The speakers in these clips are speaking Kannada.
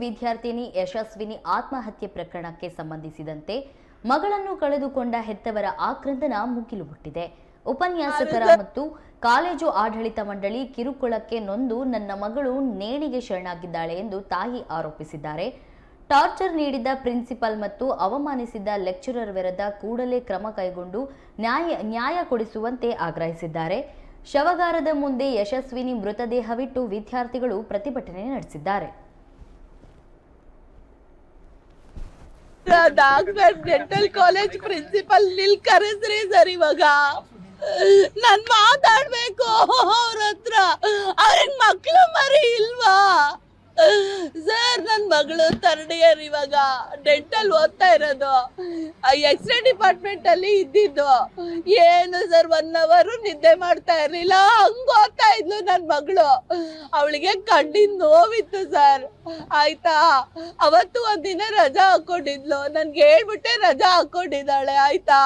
ವಿದ್ಯಾರ್ಥಿನಿ ಯಶಸ್ವಿನಿ ಆತ್ಮಹತ್ಯೆ ಪ್ರಕರಣಕ್ಕೆ ಸಂಬಂಧಿಸಿದಂತೆ ಮಗಳನ್ನು ಕಳೆದುಕೊಂಡ ಹೆತ್ತವರ ಆಕ್ರಂದನ ಮುಗಿಲು ಮುಟ್ಟಿದೆ. ಉಪನ್ಯಾಸಕರ ಮತ್ತು ಕಾಲೇಜು ಆಡಳಿತ ಮಂಡಳಿ ಕಿರುಕುಳಕ್ಕೆ ನೊಂದು ನನ್ನ ಮಗಳು ನೇಣಿಗೆ ಶರಣಾಗಿದ್ದಾಳೆ ಎಂದು ತಾಯಿ ಆರೋಪಿಸಿದ್ದಾರೆ. ಟಾರ್ಚರ್ ನೀಡಿದ ಪ್ರಿನ್ಸಿಪಾಲ್ ಮತ್ತು ಅವಮಾನಿಸಿದ ಲೆಕ್ಚರರ್ ವಿರುದ್ಧ ಕೂಡಲೇ ಕ್ರಮ ಕೈಗೊಂಡು ನ್ಯಾಯ ನ್ಯಾಯ ಕೊಡಿಸುವಂತೆ ಆಗ್ರಹಿಸಿದ್ದಾರೆ. ಶವಗಾರದ ಮುಂದೆ ಯಶಸ್ವಿನಿ ಮೃತದೇಹವಿಟ್ಟು ವಿದ್ಯಾರ್ಥಿಗಳು ಪ್ರತಿಭಟನೆ ನಡೆಸಿದ್ದಾರೆ. ಡಾಕ್ಟರ್ ಡೆಂಟಲ್ ಕಾಲೇಜ್ ಪ್ರಿನ್ಸಿಪಲ್ ನಿಲ್ ಕರೆಸ್ರಿ ಸರ್ ಇವಾಗ. ನಾನ್ ಮಾತಾಡ್ಬೇಕು ಅವ್ರ ಹತ್ರ. ಅವ್ರಿಗೆ ಮಕ್ಳು ಮರಿ ಇಲ್ವಾ? ಸರ್ ಮಗಳು ತರ್ಡಿಯರ್ ಇವಾಗ ಡೆಂಟಲ್ ಓದ್ತಾ ಇರೋದು. ಎಕ್ಸ್ರೇ ಡಿಪಾರ್ಟ್ಮೆಂಟ್ ಅಲ್ಲಿ ಇದ್ದಿದ್ದು. ಏನು ಸರ್ ಒನ್ ಅವರ್ ನಿದ್ದೆ ಮಾಡ್ತಾ ಇರ್ಲಿಲ್ಲ. ಹಂಗ ಓದ್ತಾ ಇದ್ಲು ನನ್ ಮಗಳು. ಅವಳಿಗೆ ಕಣ್ಣಿನ ನೋವಿತ್ತು ಸರ್. ಆಯ್ತಾ? ಅವತ್ತು ಒಂದಿನ ರಜಾ ಹಾಕೊಂಡಿದ್ಲು. ನನ್ಗೆ ಹೇಳ್ಬಿಟ್ಟೆ ರಜಾ ಹಾಕೊಂಡಿದ್ದಾಳೆ. ಆಯ್ತಾ?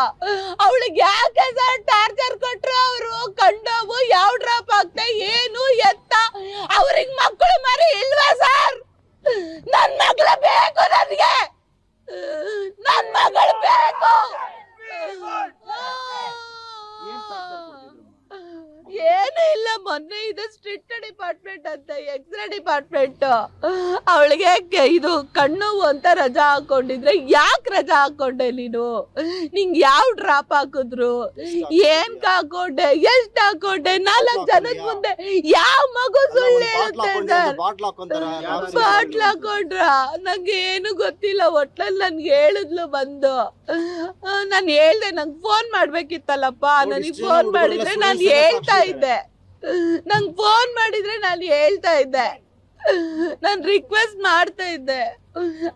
ಅವಳಿಗೆ ಯಾಕೆ ಸರ್ ಟಾರ್ಚರ್ ಕೊಟ್ರು ಅವರು ಕಂಡವು ಯಾವ ಡ್ರಾಪ್ ಆಗ್ತಾ ಏನು ಎತ್ತ ಅವ್ರಿಗೆ ಮಕ್ಕಳು ಮರಿ ಇಲ್ವಾ ಸರ್ ನನ್ ಮಗಳು ಬೇಕು ನನಗೆ ನನ್ ಮಗಳು ಬೇಕು ಏನು ಇಲ್ಲ ಮೊನ್ನೆ ಇದು ಸ್ಟ್ರಿಕ್ಟ್ ಡಿಪಾರ್ಟ್ಮೆಂಟ್ ಅಂತ ಎಕ್ಸ್ರೇ ಡಿಪಾರ್ಟ್ಮೆಂಟ್. ಅವಳಿಗೆ ಇದು ಕಣ್ಣು ಅಂತ ರಜಾ ಹಾಕೊಂಡಿದ್ರೆ ಯಾಕೆ ರಜಾ ಹಾಕೊಂಡೆ ನೀನು? ನಿಂಗ್ ಯಾವ ಡ್ರಾಪ್ ಹಾಕಿದ್ರು? ಏನ್ ಹಾಕೊಂಡೆ ಎಷ್ಟ್ ಹಾಕೊಂಡೆ ನಾಲ್ಕು ಜನದ ಮುಂದೆ ಯಾವ ಮಗು ಸುಳ್ಳು ಹೇಳುತ್ತೆ ಸರ್? ಬಾಟ್ಲ್ ಹಾಕೊಂಡ್ರ? ನಂಗೆ ಏನು ಗೊತ್ತಿಲ್ಲ ಒಟ್ಲಲ್ಲಿ ನನ್ಗೆ ಹೇಳಿದ್ಲು ಬಂದು. ನಾನು ಹೇಳ್ದೆ ನಂಗೆ ಫೋನ್ ಮಾಡ್ಬೇಕಿತ್ತಲ್ಲಪ್ಪ. ನನಗೆ ಫೋನ್ ಮಾಡಿದ್ರೆ ನಾನು ಹೇಳ್ತಾ ಇದ್ದೆ. ನಂಗೆ ಫೋನ್ ಮಾಡಿದ್ರೆ ನಾನು ಹೇಳ್ತಾ ಇದ್ದೆ. ನಾನು ರಿಕ್ವೆಸ್ಟ್ ಮಾಡ್ತಾ ಇದ್ದೆ.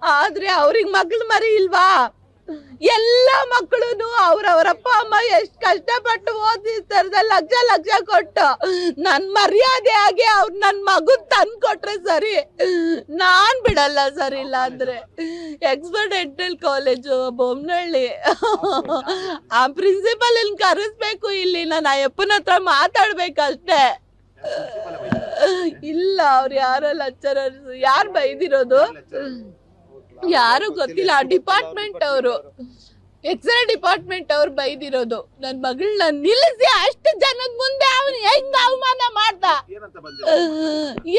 ಆದ್ರೆ ಅವ್ರಿಗೆ ಮಗಳು ಮರಿ ಇಲ್ವಾ? ಎಲ್ಲ ಮಕ್ಕಳು ಅವ್ರವ್ರ ಅಪ್ಪ, ಅಮ್ಮ ಎಷ್ಟು ಕಷ್ಟಪಟ್ಟು ಓದಿಸ್ತಾರೆ ಲಕ್ಷ ಲಕ್ಷ ಕೊಟ್ಟು. ನನ್ ಮರ್ಯಾದೆ ಆಗಿ ಅವ್ರ ನನ್ ಮಗು ತಂದು ಕೊಟ್ರೆ ಸರಿ. ನಾನ್ ಬಿಡಲ್ಲ ಸರ್ ಇಲ್ಲ ಅಂದ್ರೆ. ಎಕ್ಸ್ಪರ್ಟ್ ಡೆಂಟಲ್ ಕಾಲೇಜು ಬೊಮ್ಮನಹಳ್ಳಿ ಆ ಪ್ರಿನ್ಸಿಪಲ್ ಇಲ್ಲಿ ಕರೆಸ್ಬೇಕು ಇಲ್ಲಿ. ನಾನು ಅಯ್ಯಪ್ಪನ ಹತ್ರ ಮಾತಾಡ್ಬೇಕಷ್ಟೇ. ಇಲ್ಲ, ಅವ್ರು ಯಾರೋ ಲೆಕ್ಚರರ್ಸ್ ಯಾರು ಬೈದಿರೋದು? ಯಾರು ಗೊತ್ತಿಲ್ಲ ಆ ಡಿಪಾರ್ಟ್ಮೆಂಟ್ ಅವರು ಎಕ್ಸ್ರೇ ಡಿಪಾರ್ಟ್ಮೆಂಟ್ ಅವ್ರು ಬೈದಿರೋದು. ನನ್ ಮಗಳನ್ನ ನಿಲ್ಲಿಸಿ ಅಷ್ಟು ಜನದ ಮುಂದೆ ಅವನು ಹೆಂಗ್ ಅವಮಾನ ಮಾಡ್ದ?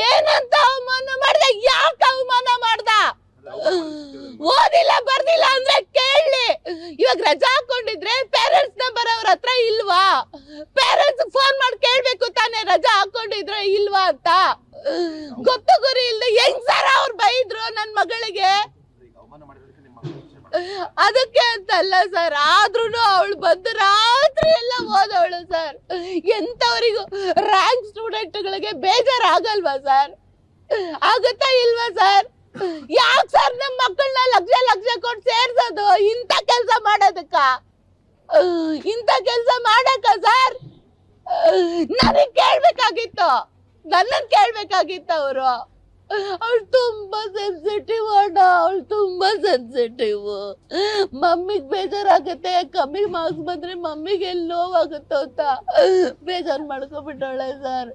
ಏನಂತ ಅವಮಾನ? ಮಾಡ್ದ? ಯಾಕೆ ಅವಮಾನ ಮಾಡ್ದ? ಓದಿಲ್ಲ ಬರ್ದಿಲ್ಲ ಅಂದ್ರೆ ಕೇಳಿ. ಇವಾಗ ರಜಾ ಹಾಕೊಂಡಿದ್ರೆ ಪೇರೆಂಟ್ಸ್ ನಂಬರ್ ಅವ್ರ ಹತ್ರ ಇಲ್ವಾ? ಪೇರೆಂಟ್ಸ್ ಫೋನ್ ಮಾಡಿ ಕೇಳ್ಬೇಕು ತಾನೇ ರಜಾ ಹಾಕೊಂಡಿದ್ರೆ ಇಲ್ವಾ ಅಂತ? ಗೊತ್ತು ಗುರಿ ಇಲ್ದೆ ಹೆಂಗ್ ಸರ್ ಅವ್ರು ಬೈದ್ರು ನನ್ ಮಗಳಿಗೆ ಈಗ ಅವಮಾನ ಮಾಡಿರೋದಕ್ಕೆ ನಿಮ್ಮ ಮಗಳು ಶಿಕ್ಷೆ ಮಾಡ್ತಾರೆ. ಅದಕ್ಕೆ ಅಂತಲ್ಲ ಸರ್ ಆದ್ರೂ ಅವಳು ಬಂದು ರಾತ್ರಿ ಎಲ್ಲ ಓದವಳು ಸರ್ ಎಂತವರಿಗೂ ರ್ಯಾಂಕ್ ಸ್ಟೂಡೆಂಟ್ಗಳಿಗೆ ಬೇಜಾರಾಗಲ್ವಾ ಸರ್ ಆಗುತ್ತಾ ಇಲ್ವಾ ಸರ್ ಯಾಕೆ ಸರ್ ನಮ್ಮ ಮಕ್ಕಳನ್ನ ಲಕ್ಷ ಲಕ್ಷ ಕೊಟ್ಟು ಸೇರ್ಸೋದು ಇಂಥ ಕೆಲಸ ಮಾಡೋದಕ್ಕ? ಇಂಥ ಕೆಲಸ ಮಾಡಕ್ಕ ಸರ್ ನನಗ್ ಕೇಳ್ಬೇಕಾಗಿತ್ತು. ನನ್ನನ್ ಕೇಳ್ಬೇಕಾಗಿತ್ತು ಅವರು. ಅವಳು ತುಂಬ ಸೆನ್ಸಿಟಿವ್ ಅಣ್ಣ, ಅವಳು ತುಂಬಾ ಸೆನ್ಸಿಟಿವ್ ಮಮ್ಮಿಗೆ ಬೇಜಾರಾಗುತ್ತೆ ಕಮ್ಮಿ ಮಾರ್ಕ್ಸ್ ಬಂದ್ರೆ ಮಮ್ಮಿಗೆ ಎಲ್ಲಿ ನೋವಾಗುತ್ತೋ ಅಂತ. ಬೇಜಾರು ಮಾಡ್ಕೊಬಿಟ್ಟವಳೆ ಸರ್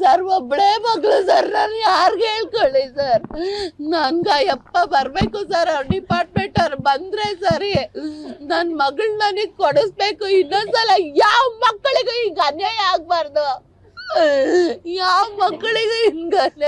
ಸರ್ ಒಬ್ಬಳೇ ಮಗಳು ಸರ್ ನಾನು ಯಾರಿಗೆ ಹೇಳ್ಕೊಳ್ಳಿ ಸರ್ ನನ್ಗ ಯಪ್ಪ ಬರಬೇಕು ಸರ್ ಅವ್ರ ಡಿಪಾರ್ಟ್ಮೆಂಟ್ ಅವ್ರು ಬಂದ್ರೆ ಸರಿ. ನನ್ನ ಮಗಳ ನನಗ್ ಕೊಡಿಸ್ಬೇಕು, ಇನ್ನೊಂದ್ಸಲ ಯಾವ ಮಕ್ಕಳಿಗೂ ಈಗ ಅನ್ಯಾಯ ಆಗ್ಬಾರ್ದು. ಯಾವ ಮಕ್ಕಳಿಗೂ ಹಿಂಗ ಅನ್ಯಾಯ